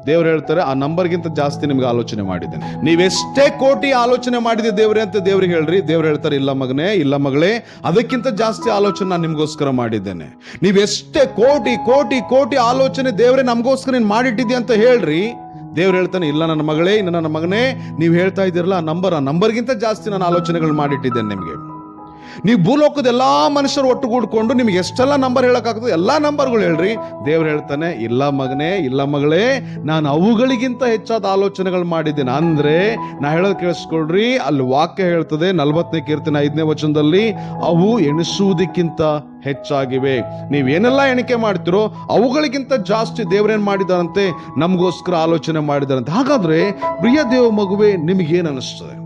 ದೇವ್ರು ಹೇಳ್ತಾರೆ, ಆ ನಂಬರ್ಗಿಂತ ಜಾಸ್ತಿ ನಿಮ್ಗೆ ಆಲೋಚನೆ ಮಾಡಿದ್ದೇನೆ. ನೀವೆಷ್ಟೇ ಕೋಟಿ ಆಲೋಚನೆ ಮಾಡಿದೆ ದೇವ್ರೆ ಅಂತ ದೇವ್ರಿಗೆ ಹೇಳ್ರಿ, ದೇವ್ರು ಹೇಳ್ತಾರೆ, ಇಲ್ಲ ಮಗನೇ, ಇಲ್ಲ ಮಗಳೇ, ಅದಕ್ಕಿಂತ ಜಾಸ್ತಿ ಆಲೋಚನೆ ನಾನು ನಿಮ್ಗೋಸ್ಕರ ಮಾಡಿದ್ದೇನೆ. ನೀವೆಷ್ಟೇ ಕೋಟಿ ಕೋಟಿ ಕೋಟಿ ಆಲೋಚನೆ ದೇವ್ರೆ ನಮಗೋಸ್ಕರ ನೀನು ಮಾಡಿಟ್ಟಿದ್ದೆ ಅಂತ ಹೇಳ್ರಿ, ದೇವ್ರು ಹೇಳ್ತಾನೆ, ಇಲ್ಲ ನನ್ನ ಮಗಳೇ ಇನ್ನು ನನ್ನ ಮಗನೇ, ನೀವು ಹೇಳ್ತಾ ಇದ್ದೀರಲ್ಲ, ಆ ನಂಬರ್, ಆ ನಂಬರ್ಗಿಂತ ಜಾಸ್ತಿ ನಾನು ಆಲೋಚನೆಗಳು ಮಾಡಿಟ್ಟಿದ್ದೇನೆ ನಿಮಗೆ. ನೀವು ಭೂಲೋಕದ ಎಲ್ಲ ಮನುಷ್ಯರು ಒಟ್ಟುಗೂಡ್ಕೊಂಡು ನಿಮ್ಗೆ ಎಷ್ಟೆಲ್ಲ ನಂಬರ್ ಹೇಳೋಕ್ಕಾಗ್ತದೆ ಎಲ್ಲಾ ನಂಬರ್ಗಳು ಹೇಳ್ರಿ. ದೇವ್ರು ಹೇಳ್ತಾನೆ, ಇಲ್ಲ ಮಗನೇ, ಇಲ್ಲ ಮಗಳೇ, ನಾನು ಅವುಗಳಿಗಿಂತ ಹೆಚ್ಚಾದ ಆಲೋಚನೆಗಳು ಮಾಡಿದ್ದೇನೆ. ಅಂದ್ರೆ ನಾ ಹೇಳೋದು ಕೇಳಿಸ್ಕೊಳ್ರಿ, ಅಲ್ಲಿ ವಾಕ್ಯ ಹೇಳ್ತದೆ ನಲ್ವತ್ತನೇ ಕೀರ್ತನೆ ಐದನೇ ವಚನದಲ್ಲಿ, ಅವು ಎಣಿಸುವುದಕ್ಕಿಂತ ಹೆಚ್ಚಾಗಿವೆ. ನೀವೇನೆಲ್ಲ ಎಣಿಕೆ ಮಾಡ್ತಿರೋ, ಅವುಗಳಿಗಿಂತ ಜಾಸ್ತಿ ದೇವ್ರೇನ್ ಮಾಡಿದಾರಂತೆ ನಮಗೋಸ್ಕರ ಆಲೋಚನೆ ಮಾಡಿದಾರಂತೆ ಹಾಗಾದ್ರೆ, ಪ್ರಿಯ ದೇವ ಮಗುವೆ, ನಿಮಗೇನು ಅನಿಸ್ತದೆ?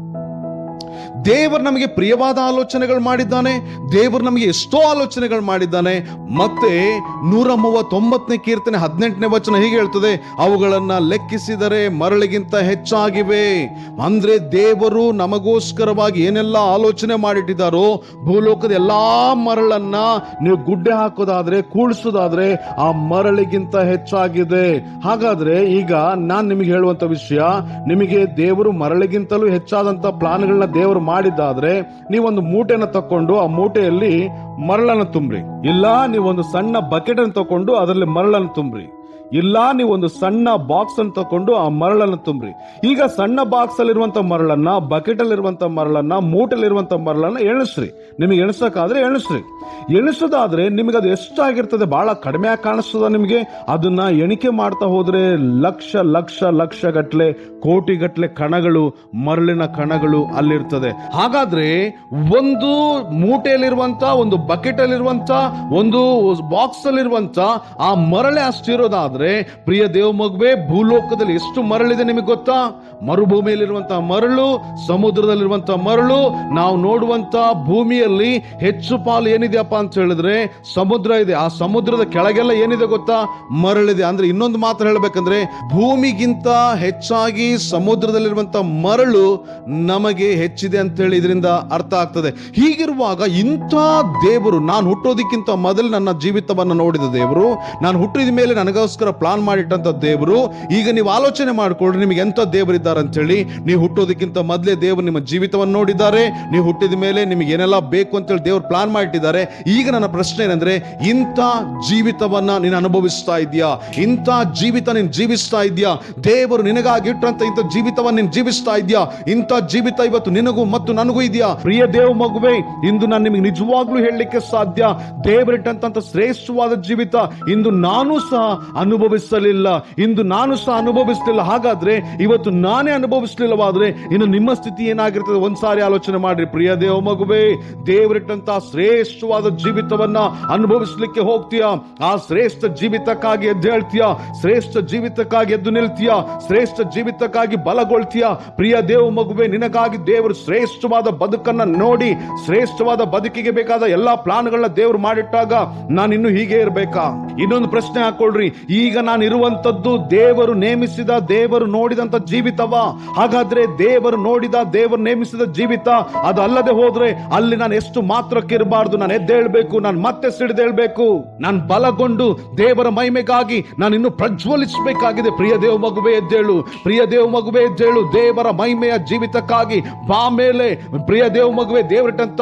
ದೇವರು ನಮಗೆ ಪ್ರಿಯವಾದ ಆಲೋಚನೆಗಳು ಮಾಡಿದ್ದಾನೆ, ದೇವರು ನಮಗೆ ಎಷ್ಟೋ ಆಲೋಚನೆಗಳು ಮಾಡಿದ್ದಾನೆ. ಮತ್ತೆ ನೂರ ಮೂವತ್ತೊಂಬತ್ತನೇ ಕೀರ್ತನೆ ಹದಿನೆಂಟನೇ ವಚನ ಹೀಗೆ ಹೇಳ್ತದೆ, ಅವುಗಳನ್ನು ಲೆಕ್ಕಿಸಿದರೆ ಮರಳಿಗಿಂತ ಹೆಚ್ಚಾಗಿವೆ. ಅಂದ್ರೆ ದೇವರು ನಮಗೋಸ್ಕರವಾಗಿ ಏನೆಲ್ಲ ಆಲೋಚನೆ ಮಾಡಿಟ್ಟಿದ್ದಾರೋ, ಭೂಲೋಕದ ಎಲ್ಲಾ ಮರಳನ್ನ ನೀವು ಗುಡ್ಡೆ ಹಾಕೋದಾದ್ರೆ ಕೂಡಿಸೋದಾದ್ರೆ ಆ ಮರಳಿಗಿಂತ ಹೆಚ್ಚಾಗಿದೆ. ಹಾಗಾದ್ರೆ ಈಗ ನಾನು ನಿಮಗೆ ಹೇಳುವಂತ ವಿಷಯ, ನಿಮಗೆ ದೇವರು ಮರಳಿಗಿಂತಲೂ ಹೆಚ್ಚಾದಂತ ಪ್ಲಾನ್ಗಳನ್ನ ದೇವರು ಮಾಡಿದ್ದಾದ್ರೆ ನೀವೊಂದು ಮೂಟೆನ ತಕೊಂಡು ಆ ಮೂಟೆಯಲ್ಲಿ ಮರಳನ್ನು ತುಂಬ್ರಿ. ಇಲ್ಲ, ನೀವೊಂದು ಸಣ್ಣ ಬಕೆಟ್ ಅನ್ನು ತಕೊಂಡು ಅದರಲ್ಲಿ ಮರಳನ್ನು ತುಂಬ್ರಿ. ಇಲ್ಲ, ನೀವು ಒಂದು ಸಣ್ಣ ಬಾಕ್ಸ್ ಅನ್ನು ತಕೊಂಡು ಆ ಮರಳನ್ನು ತುಂಬ್ರಿ. ಈಗ ಸಣ್ಣ ಬಾಕ್ಸ್ ಅಲ್ಲಿರುವಂತ ಮರಳನ್ನ ಬಕೆಟ್ ಅಲ್ಲಿರುವಂತ ಮರಳನ್ನ ಮೂಟಲ್ಲಿರುವಂತ ಮರಳನ್ನ ಎಣಿಸ್ರಿ. ನಿಮಗೆ ಎಣಿಸಕಾದ್ರೆ ಎಣಿಸ್ರಿ. ಎಣಿಸೋದಾದ್ರೆ ನಿಮಗೆ ಅದು ಎಷ್ಟಾಗಿರ್ತದೆ ಬಹಳ ಕಡಿಮೆ ಆಗಿ ಕಾಣಿಸ್ತದ ನಿಮಗೆ. ಅದನ್ನ ಎಣಿಕೆ ಮಾಡ್ತಾ ಹೋದ್ರೆ ಲಕ್ಷ ಲಕ್ಷ ಲಕ್ಷ ಗಟ್ಲೆ ಕೋಟಿ ಗಟ್ಲೆ ಕಣಗಳು, ಮರಳಿನ ಕಣಗಳು ಅಲ್ಲಿರ್ತದೆ. ಹಾಗಾದ್ರೆ ಒಂದು ಮೂಟೆಯಲ್ಲಿರುವಂತ, ಒಂದು ಬಕೆಟ್ ಅಲ್ಲಿರುವಂತ, ಒಂದು ಬಾಕ್ಸ್ ಅಲ್ಲಿರುವಂತ, ಆ ಮರಳೆ ಅಷ್ಟಿರೋದಾದ್ರೆ ಪ್ರಿಯ ದೇವ ಮಗುವೆ, ಭೂಲೋಕದಲ್ಲಿ ಎಷ್ಟು ಮರಳಿದೆ ನಿಮಗೆ ಗೊತ್ತಾ? ಮರುಭೂಮಿಯಲ್ಲಿರುವಂತಹ ಮರಳು ಸಮುದ್ರದಲ್ಲಿರುವಂತಹ ಮರಳು, ನಾವು ನೋಡುವಂತ ಭೂಮಿಯಲ್ಲಿ ಹೆಚ್ಚು ಪಾಲು ಏನಿದೆಯಪ್ಪ ಅಂತ ಹೇಳಿದ್ರೆ, ಸಮುದ್ರ ಇದೆ. ಆ ಸಮುದ್ರದ ಕೆಳಗೆಲ್ಲ ಏನಿದೆ ಗೊತ್ತಾ? ಮರಳಿದೆ. ಅಂದ್ರೆ ಇನ್ನೊಂದು ಮಾತ್ರ ಹೇಳಬೇಕಂದ್ರೆ, ಭೂಮಿಗಿಂತ ಹೆಚ್ಚಾಗಿ ಸಮುದ್ರದಲ್ಲಿರುವಂತಹ ಮರಳು ನಮಗೆ ಹೆಚ್ಚಿದೆ ಅಂತ ಹೇಳಿ ಇದರಿಂದ ಅರ್ಥ ಆಗ್ತದೆ. ಹೀಗಿರುವಾಗ ಇಂಥ ದೇವರು, ನಾನು ಹುಟ್ಟೋದಕ್ಕಿಂತ ಮೊದಲು ನನ್ನ ಜೀವಿತವನ್ನು ನೋಡಿದ ದೇವರು, ನಾನು ಹುಟ್ಟಿದ ಮೇಲೆ ನನಗೋಸ್ಕರ ಪ್ಲಾನ್ ಮಾಡಿಟ್ಟಂತ ದೇವರು, ಈಗ ನೀವು ಆಲೋಚನೆ ಮಾಡ್ಕೊಳ್ರಿ ನಿಮಗೆ ಎಂತ ದೇವರಿದ್ದಾರೆ ಅಂತ ಹೇಳಿ ನೀವು ಹುಟ್ಟೋದಕ್ಕಿಂತ ಮೊದಲೇ ದೇವರು ನಿಮ್ಮ ಜೀವಿತವನ್ನು ನೋಡಿದ್ದಾರೆ. ನೀವು ಹುಟ್ಟಿದ ಮೇಲೆ ನಿಮಗೆ ಏನೆಲ್ಲ ಬೇಕು ಅಂತೇಳಿ ದೇವರು ಪ್ಲಾನ್ ಮಾಡಿಟ್ಟಿದ್ದಾರೆ. ಈಗ ನನ್ನ ಪ್ರಶ್ನೆ ಏನಂದ್ರೆ, ಇಂಥ ಜೀವಿತವನ್ನ ನೀನು ಅನುಭವಿಸ್ತಾ ಇದೆಯಾ ಇಂಥ ಜೀವಿತ ನೀನು ಜೀವಿಸ್ತಾ ಇದೆಯಾ ದೇವರು ನಿನಗಾಗಿ ಇಟ್ಟಂತ ಇಂಥ ಜೀವಿತವನ್ನು ನೀನು ಜೀವಿಸ್ತಾ ಇದೆಯಾ ಇಂಥ ಜೀವಿತ ಇವತ್ತು ನಿನಗೂ ಮತ್ತು ನನಗೂ ಇದೆಯಾ? ಪ್ರಿಯ ದೇವ ಮಗುವೆ, ಇಂದು ನಾನು ನಿಮಗೆ ನಿಜವಾಗ್ಲೂ ಹೇಳಲಿಕ್ಕೆ ಸಾಧ್ಯ. ದೇವರಿಟ್ಟಂತ ಶ್ರೇಷ್ಠವಾದ ಜೀವಿತ ಇಂದು ನಾನು ಸಹ ಅನುಭವಿಸಲಿಲ್ಲ. ಇಂದು ನಾನು ಸಹ ಅನುಭವಿಸಲಿಲ್ಲ. ಹಾಗಾದ್ರೆ ಇವತ್ತು ನಾನೇ ಅನುಭವಿಸಲಿಲ್ಲವಾದ್ರೆ ಇನ್ನು ನಿಮ್ಮ ಸ್ಥಿತಿ ಏನಾಗಿರ್ತದೆ? ಒಂದ್ಸಾರಿ ಆಲೋಚನೆ ಮಾಡ್ರಿ. ಪ್ರಿಯ ದೇವ ಮಗುವೆ ದೇವರಿಟ್ಟಂತ ಶ್ರೇಷ್ಠವಾದ ಜೀವಿತವನ್ನ ಅನುಭವಿಸ್ಲಿಕ್ಕೆ ಹೋಗ್ತೀಯಾ? ಆ ಶ್ರೇಷ್ಠ ಜೀವಿತಕ್ಕಾಗಿ ಎದ್ದು ಹೇಳ್ತೀಯಾ? ಶ್ರೇಷ್ಠ ಜೀವಿತಕ್ಕಾಗಿ ಎದ್ದು ನಿಲ್ತೀಯ? ಶ್ರೇಷ್ಠ ಜೀವಿತಕ್ಕಾಗಿ ಬಲಗೊಳ್ತೀಯ? ಪ್ರಿಯ ದೇವ ಮಗುವೆ, ನಿನಗಾಗಿ ದೇವರು ಶ್ರೇಷ್ಠವಾದ ಬದುಕನ್ನ ನೋಡಿ, ಶ್ರೇಷ್ಠವಾದ ಬದುಕಿಗೆ ಬೇಕಾದ ಎಲ್ಲಾ ಪ್ಲಾನ್ಗಳನ್ನ ದೇವರು ಮಾಡಿಟ್ಟಾಗ ನಾನು ಇನ್ನು ಹೀಗೆ ಇರಬೇಕಾ? ಇನ್ನೊಂದು ಪ್ರಶ್ನೆ ಹಾಕೊಳ್ರಿ. ಈಗ ನಾನು ಇರುವಂತದ್ದು ದೇವರು ನೇಮಿಸಿದ ದೇವರು ನೋಡಿದಂತ ಜೀವಿತವ. ಹಾಗಾದ್ರೆ ದೇವರು ನೋಡಿದ ದೇವರು ನೇಮಿಸಿದ ಜೀವಿತ, ಅದು ಅಲ್ಲದೆ ಹೋದ್ರೆ ಅಲ್ಲಿ ನಾನು ಎಷ್ಟು ಮಾತ್ರಕ್ಕೆ ಇರಬಾರ್ದು, ನಾನು ಎದ್ದೇಳ್ಬೇಕು ನಾನು ಮತ್ತೆ ಸಿಡಿದೇಳ್ಬೇಕು ನಾನು ಬಲಗೊಂಡು ದೇವರ ಮಹಿಮೆಗಾಗಿ ನಾನು ಇನ್ನು ಪ್ರಜ್ವಲಿಸಬೇಕಾಗಿದೆ. ಪ್ರಿಯ ದೇವ ಮಗುವೆ ಎದ್ದೇಳು ಪ್ರಿಯ ದೇವ ಮಗುವೆ ಎದ್ದೇಳು ದೇವರ ಮಹಿಮೆಯ ಜೀವಿತಕ್ಕಾಗಿ ಬಾ ಮೇಲೆ. ಪ್ರಿಯ ದೇವ ಮಗುವೆ ದೇವರಿಟ್ಟಂತ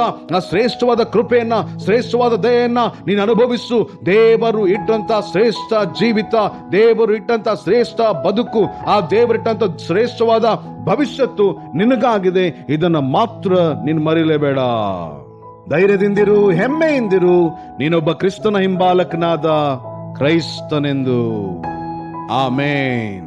ಶ್ರೇಷ್ಠವಾದ ಕೃಪೆಯನ್ನ, ಶ್ರೇಷ್ಠವಾದ ದಯೆಯನ್ನ ನೀನು ಅನುಭವಿಸು. ದೇವರು ಇಟ್ಟಂತ ಶ್ರೇಷ್ಠ ಜೀವಿತ ದೇವರು ಇಟ್ಟಂತ ಶ್ರೇಷ್ಠ ಬದುಕು, ಆ ದೇವರು ಇಟ್ಟಂತ ಶ್ರೇಷ್ಠವಾದ ಭವಿಷ್ಯತ್ತು ನಿನಗಾಗಿದೆ. ಇದನ್ನ ಮಾತ್ರ ನೀನು ಮರಿಲೇಬೇಡ. ಧೈರ್ಯದಿಂದಿರು, ಹೆಮ್ಮೆಯಿಂದಿರು, ನೀನೊಬ್ಬ ಕ್ರಿಸ್ತನ ಹಿಂಬಾಲಕನಾದ ಕ್ರೈಸ್ತನೆಂದು. ಆಮೇನ್.